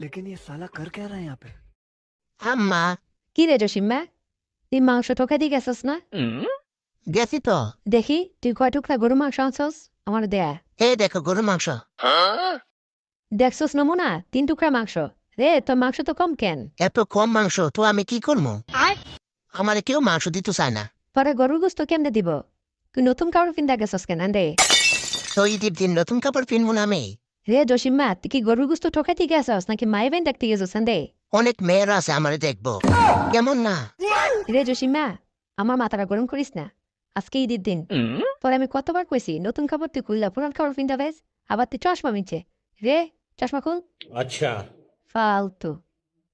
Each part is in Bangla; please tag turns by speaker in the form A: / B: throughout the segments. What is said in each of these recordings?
A: लेकिन ये साला कर क्या रहा है यहाँ पे
B: আম্মা
C: কি রে জসিম্মা তুই মাংস ঠোকা দিয়ে গেছস না
B: গেছি তো
C: দেখি তুই কয় টুকরা গরু মাংস আনছস আমার দেয়া
B: এই দেখো গরু মাংস
C: দেখছস নমুনা তিন টুকরা মাংস রে তোর মাংস তো কম কেন
B: এত কম মাংস তো আমি কি করবো আমার কেউ মাংস দিতে চায় না
C: পরে গরুর গোস্ত কেমনে দিব তুই নতুন কাপড় পিন্দা গেছস কেন আন্দে
B: তো ঈদের দিন নতুন কাপড় কিনবো না আমি
C: রে জসিমা তুই কি গরুর গুস্ত ঠকাইতে গেছস নাকি মায়েবেন দেখতে গেছস সন্দে
B: অনেক মেয়ের আছে আমারে দেখব কেমন না
C: রে জসিমা আমার মাথাটা গরম করিস না আজকে ঈদের দিন তোর আমি কতবার কইছি নতুন খবর তুই খুললা পুরান খবর পিন্দা বেশ আবার তুই চশমা মিনছে রে চশমা খুল
D: আচ্ছা
C: ফালতু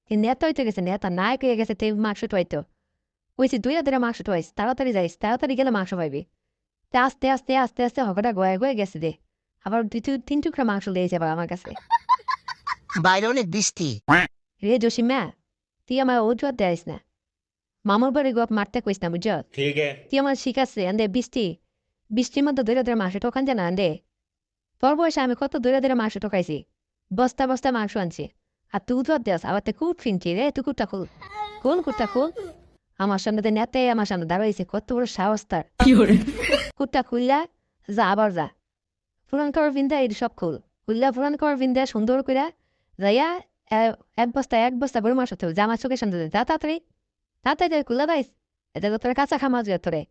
C: তুই নেতা হইতে গেছে নেতা নায়ক হয়ে গেছে তুই মাংস টোয়াইতো কইছি দুই রাতের মাংস টোয়াইস তাড়াতাড়ি যাইস তাড়াতাড়ি গেলে মাংস পাইবি তা আস্তে আস্তে আস্তে আস্তে হকটা গয়ে গয়ে গেছে দে আবার দুই তিন টুকরা মাংস লেগে যাবে আমার কাছে।
B: বাইরে অনেক বৃষ্টি
C: রে জসিমা তুই আমার অজুহাত দেয়াইস না। মামার বাড়ি গপ মারতে কইস না
D: বুঝত
C: তুই আমার শিখাচ্ছে আন্দে বৃষ্টি। বৃষ্টির মধ্যে ধরে ধরে মাংস ঠকান জানা আন্দে? তোর বয়সে আমি কত ধরে ধরে মাংস ঠোকাইছি। বস্তা বস্তা মাংস আনছি। আর তুই উজুয়াত দেয়াস আবার তো কুট ফিনছি রে তুই কুটটা খুল। কোন কুটটা খুল। আমার সামনে তো নেতাই আমার সামনে দাঁড়াইছে কত বড় সাহস তার। কুটটা খুললা যা আবার যা। পুরান কর বিন্দা এই সব খোল। খুললা পুরানকর বিন্দা সুন্দর করে যাইয়া এক বস্তা এক বস্তা বড় মাংস হতে জামা চোখের সামনে দে। যা তাড়াতাড়ি তাড়াতাড়ি কুল্লা দাইস। এটা তোর কাঁচা খামাজ তোরে।